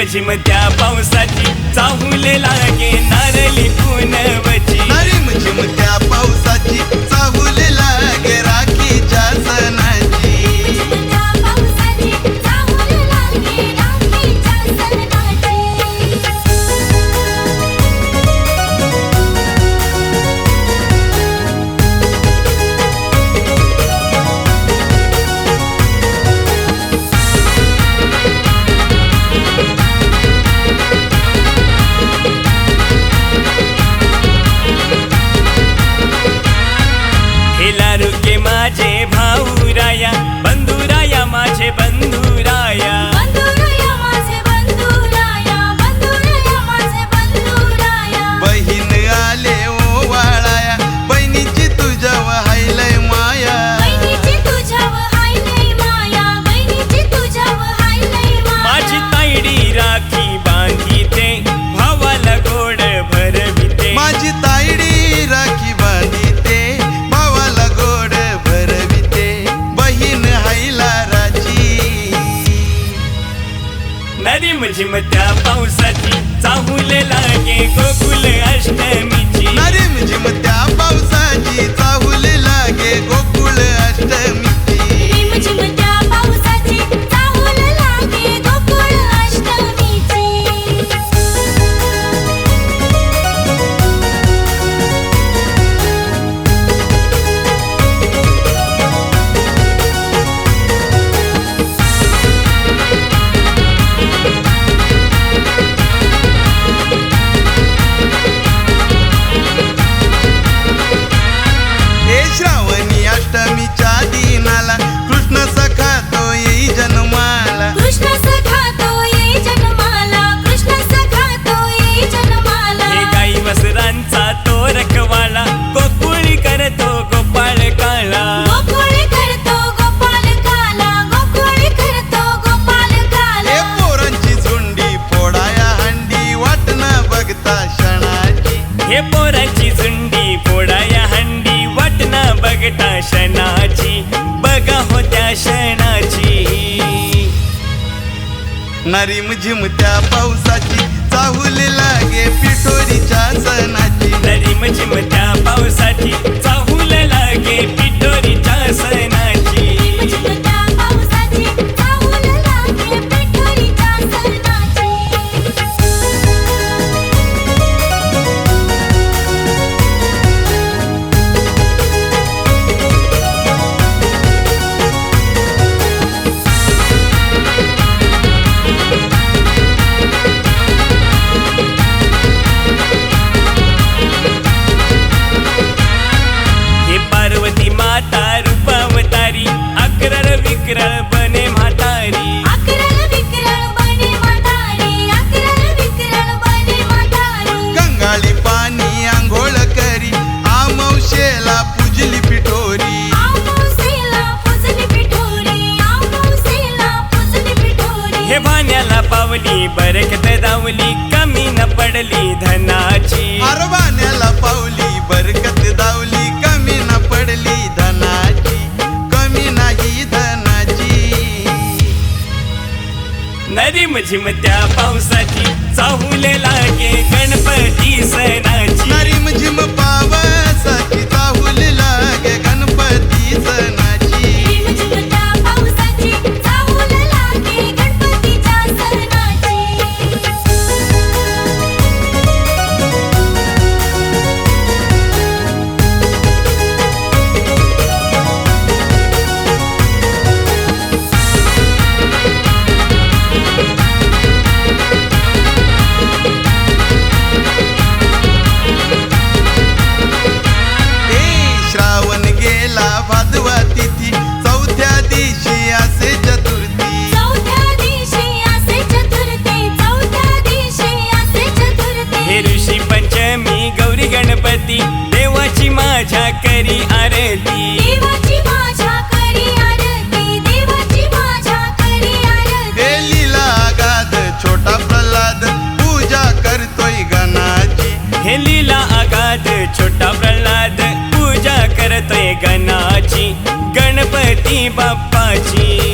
झिमझिम त्या पावसाची. चाहुले लागे नारली पुनवची. झिमझिमत्या पावसाची. चाहूल लागे गोकुल अष्टमीची. झिमझिमत्या पावसाची. चाहूल लागे गोकुल अष्टमी. पोराची झुंडी पोडाया हंडी वाटना बघता शनाची बघा होत्या शनाची नारी नरीम झिमत्या पावसाची चाहुले लागे पिठोरीच्या सणाची. नारी नरीम झिमत्या पावसाची पडली धनाची. अरबाण्याला पावली बरकत दावली कमी ना पडली धनाची कमी नाही धनाची. नदी मझिम त्या पावसाची चाहुलेला माता भादवा तिथी चौथ्या दिवशी असे चतुर्थी. चौथ्या दिवशी असे चतुर्थी. हे ऋषी पंचमी गौरी गणपती देवाची माझ्या करी आरती. बाप्पाची